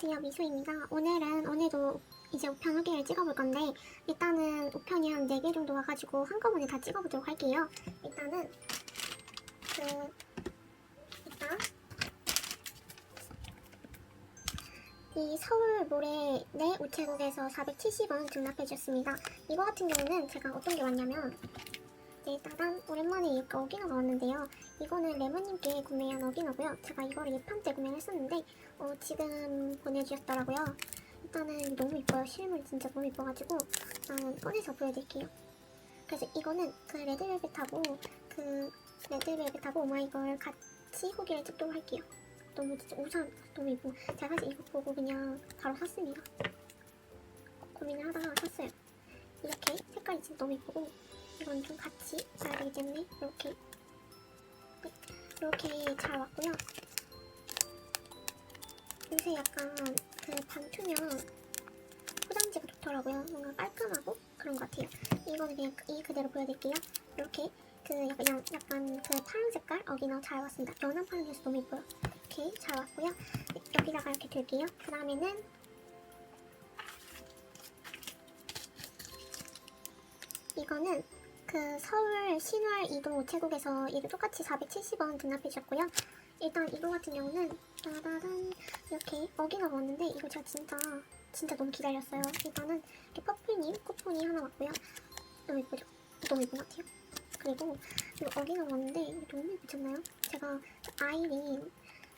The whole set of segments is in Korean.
안녕하세요 미수입니다. 오늘은 오늘도 이제 우편 후기를 찍어볼 건데 일단은 우편이 한 4개 정도 와가지고 한꺼번에 다 찍어보도록 할게요. 일단은 그 일단 이 서울 모래 내 우체국에서 470원 등납해주셨습니다. 이거 같은 경우는 제가 어떤 게 왔냐면 이제 일단 오랜만에 이렇게 어기너가 왔는데요. 이거는 레몬님께 구매한 어기너고요. 제가 이거를 예판 때 구매를 했었는데 어, 지금 보내주셨더라고요. 일단은 너무 이뻐요. 실물 진짜 너무 이뻐가지고 일단 꺼내서 보여드릴게요. 그래서 이거는 그 레드벨벳하고 그 레드벨벳하고 오마이걸 같이 후기를 찍도록 할게요. 너무 진짜 우선 너무 이쁘고 제가 사실 이거 보고 그냥 바로 샀습니다. 고민을 하다가 샀어요. 이렇게 색깔이 진짜 너무 이쁘고 이건 좀 같이 되기 때문에 이렇게 네, 이렇게 잘 왔고요. 요새 약간 그 반투명 포장지가 좋더라고요. 뭔가 깔끔하고 그런 것 같아요. 이거는 그냥 이 그대로 보여드릴게요. 이렇게 그 약간, 약간 그 파란 색깔 어기너 잘 왔습니다. 연한 파란색이 너무 이뻐요. 이렇게 잘 왔고요. 여기다가 이렇게 둘게요. 그 다음에는 이거는 그 서울 신월 이동 우체국에서 이도 똑같이 470원 등납해 주셨고요. 일단 이거 같은 경우는 따다단 이렇게 어기너가 왔는데 이거 제가 진짜 진짜 너무 기다렸어요. 일단은 이렇게 퍼플님 쿠폰이 하나 왔고요. 너무 예쁘죠? 너무 예쁜 것 같아요. 그리고 이거 어기너가 왔는데 이거 너무 예쁘지 않나요? 제가 아이린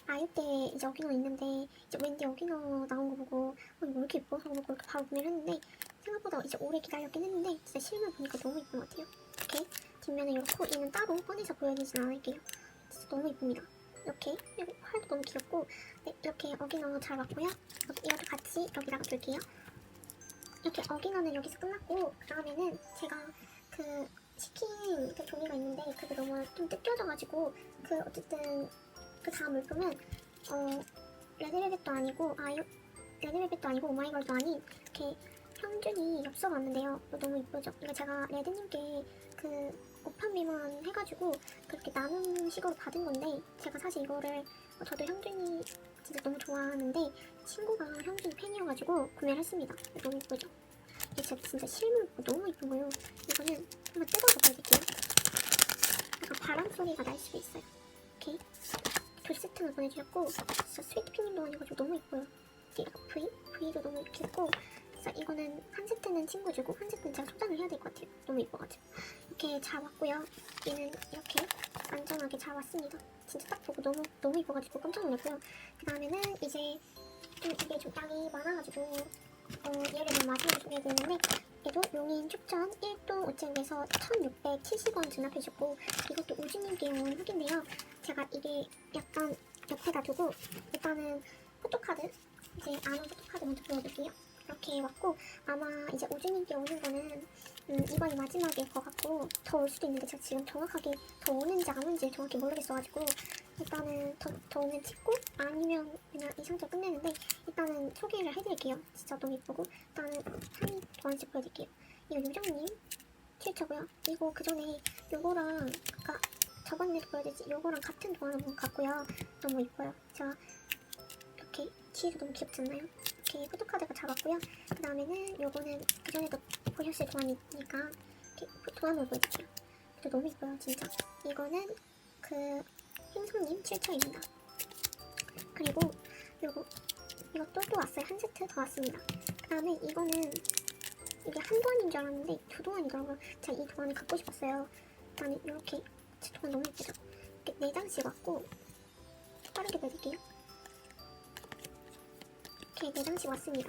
아이 때 이제 어기너 있는데 이제 왠지 어기너 나온 거 보고 어, 이거 왜 이렇게 예뻐? 하고 그렇게 바로 구매를 했는데 생각보다 이제 오래 기다렸긴 했는데 진짜 실물 보니까 너무 예쁜 것 같아요. 이렇게 뒷면에 이렇고 얘는 따로 꺼내서 보여드리진 않을게요. 진짜 너무 예쁩니다. 이렇게 그리고 팔도 너무 귀엽고 네, 이렇게 어기너 잘. 여기 이것도 같이 여기다가 둘게요. 이렇게 어기너는 여기서 끝났고 그 다음에는 제가 그 시킨 그 종이가 있는데 그게 너무 좀 뜯겨져가지고 그 어쨌든 그 다음 물품은 어 레드벨벳도 아니고 아유 레드벨벳도 아니고 오마이걸도 아닌 이렇게 형준이 엽서가 왔는데요. 이거 너무 이쁘죠? 이거 제가 레드님께 그 오판 미만 해가지고 그렇게 나눔 식으로 받은 건데 제가 사실 이거를 어, 저도 형준이 진짜 너무 좋아하는데 친구가 형준이 팬이어가지고 구매를 했습니다. 이거 너무 이쁘죠? 이게 진짜, 진짜 실물 너무 이쁜 거예요. 이거는 한번 뜯어서 보여드릴게요. 약간 바람 소리가 날 수도 있어요. 이렇게 두 세트를 보내주셨고 진짜 스위트피님도 아니고 너무 이뻐요. 이렇게 V? V도 너무 귀엽고 이거는 한 세트는 친구 주고 한 세트는 제가 소장을 해야 될 것 같아요. 너무 이뻐가지고 이렇게 잘 왔고요. 얘는 이렇게 안전하게 잘 왔습니다. 진짜 딱 보고 너무 너무 이뻐가지고 깜짝 놀랐고요. 그 다음에는 이제 좀 이게 좀 양이 많아가지고 어, 얘를 맨 마지막에 소개해드리는데 얘도 용인 축전 1도 우체국에서 1670원 지납해주고 이것도 우주님께 온 후기인데요. 제가 이게 약간 옆에다 두고 일단은 포토카드 이제 아는 포토카드 먼저 보여드릴게요. 이렇게 왔고 아마 이제 우주님께 오는 거는 음, 이번이 마지막일 것 같고 더 올 수도 있는데 제가 지금 정확하게 더 오는지 안 오는지 정확히 모르겠어가지고 일단은 더, 더 오면 찍고 아니면 그냥 이 상태로 끝내는데 일단은 소개를 해드릴게요. 진짜 너무 이쁘고 일단은 한입 도안씩 보여드릴게요. 이거 요정님 실처고요. 이거 그 전에 요거랑 아까 저번에도 보여드렸지 요거랑 같은 도안을 갖고요. 너무 이뻐요. 제가 이렇게 뒤에도 너무 귀엽지 않나요? 이렇게 포토카드가 잡았고요. 그 다음에는 요거는 그 전에도 보셨을 도안이니까 이렇게 도안을 보여드릴게요. 또 너무 이뻐요, 진짜. 이거는 그 행성님 7처입니다. 그리고 요거 이것도 또 왔어요. 한 세트 더 왔습니다. 그 다음에 이거는 이게 한 도안인 줄 알았는데 두 도안이더라고요. 제가 이 도안을 갖고 싶었어요. 일단 이렇게 제 도안 너무 예쁘죠? 이렇게 네 장씩 왔고 빠르게 보여드릴게요. 이렇게 네 장씩 왔습니다.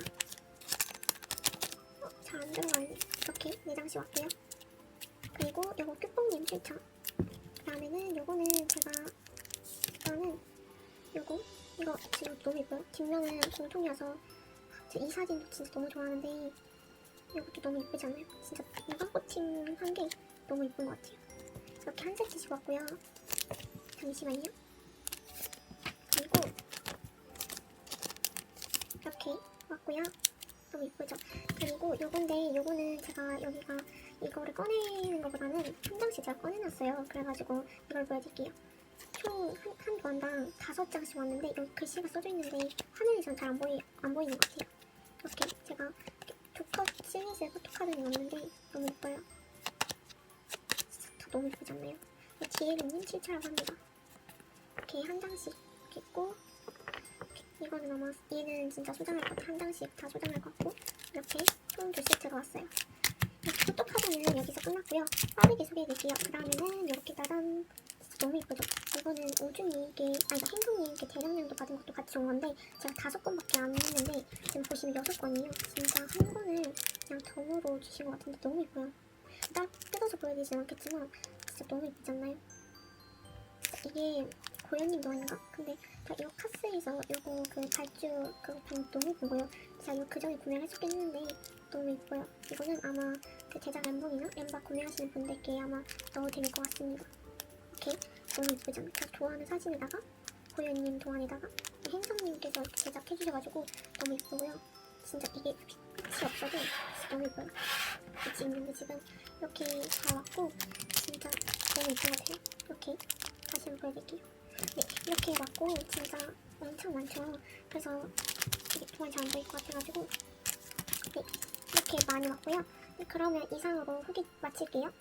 어, 잘안 들어가네. 이렇게 네 장씩 왔고요. 그리고 요거 큐뽕님 실천. 그 다음에는 요거는 제가 일단은 요거 이거 지금 너무 예뻐요. 뒷면은 공통이어서 이 사진도 진짜 너무 좋아하는데 이것도 너무 예쁘지 않아요? 진짜 이번 꽃팀 한게 너무 예쁜 것 같아요. 이렇게 한 세트씩 왔고요. 잠시만요. 그리고 이렇게 왔고요. 너무 예쁘죠? 그리고 요건데 요거는 제가 여기가 이거를 꺼내는 것보다는 한 장씩 제가 꺼내놨어요. 그래가지고 이걸 보여드릴게요. 총 한한 도안당 다섯 장씩 왔는데 여기 글씨가 써져 있는데 화면이 전 잘안 보이 안 보이는 것 같아요. 이렇게 제가 두컷 시리즈의 포토카드를 왔는데 너무 예뻐요. 다 너무 예쁘지 않나요? 이 뒤에는 칠차라고 합니다. 이렇게 한 장씩 이렇게 있고 이거는 아마 얘는 진짜 소장할 것 같아 한 장씩 다 소장할 것 같고 이렇게 총 두 세트가 왔어요. 이렇게 포토카드는 여기서 끝났고요. 빠르게 소개해드릴게요. 그 다음에는 이렇게 따단 너무 예쁘죠? 이거는 우준이에게 아니 행동이에게 대량량도 받은 것도 같이 온 건데 제가 다섯 건밖에 안 했는데 지금 보시면 여섯 건이에요. 진짜 한 건을 그냥 덤으로 주신 것 같은데 너무 예뻐요. 딱 뜯어서 보여드리진 않겠지만 진짜 너무 예쁘지 않나요? 이게 고현님 노아인가? 근데 다 이거 카스에서 이거 그 발주 그거 방 너무 예쁘고요. 제가 이거 그 전에 구매를 했었긴 했는데 너무 예뻐요. 이거는 아마 그 제작 앨범이나 엠바 구매하시는 분들께 아마 넣어드릴 것 같습니다. 이렇게 너무 예쁘죠? 제가 좋아하는 사진에다가 고현님 도안에다가 행성님께서 제작해주셔가지고 너무 예쁘고요. 진짜 이게 빛이 없어도 진짜 너무 예뻐요. 빛이 있는데 지금 이렇게 다 왔고 진짜 너무 예쁜 것 같아요. 이렇게 다시 한번 보여드릴게요. 네, 이렇게 왔고 진짜 엄청 많죠. 그래서 이게 도안이 잘안 보일 것 같아가지고 네, 이렇게 많이 왔고요. 네, 그러면 이상으로 후기 마칠게요.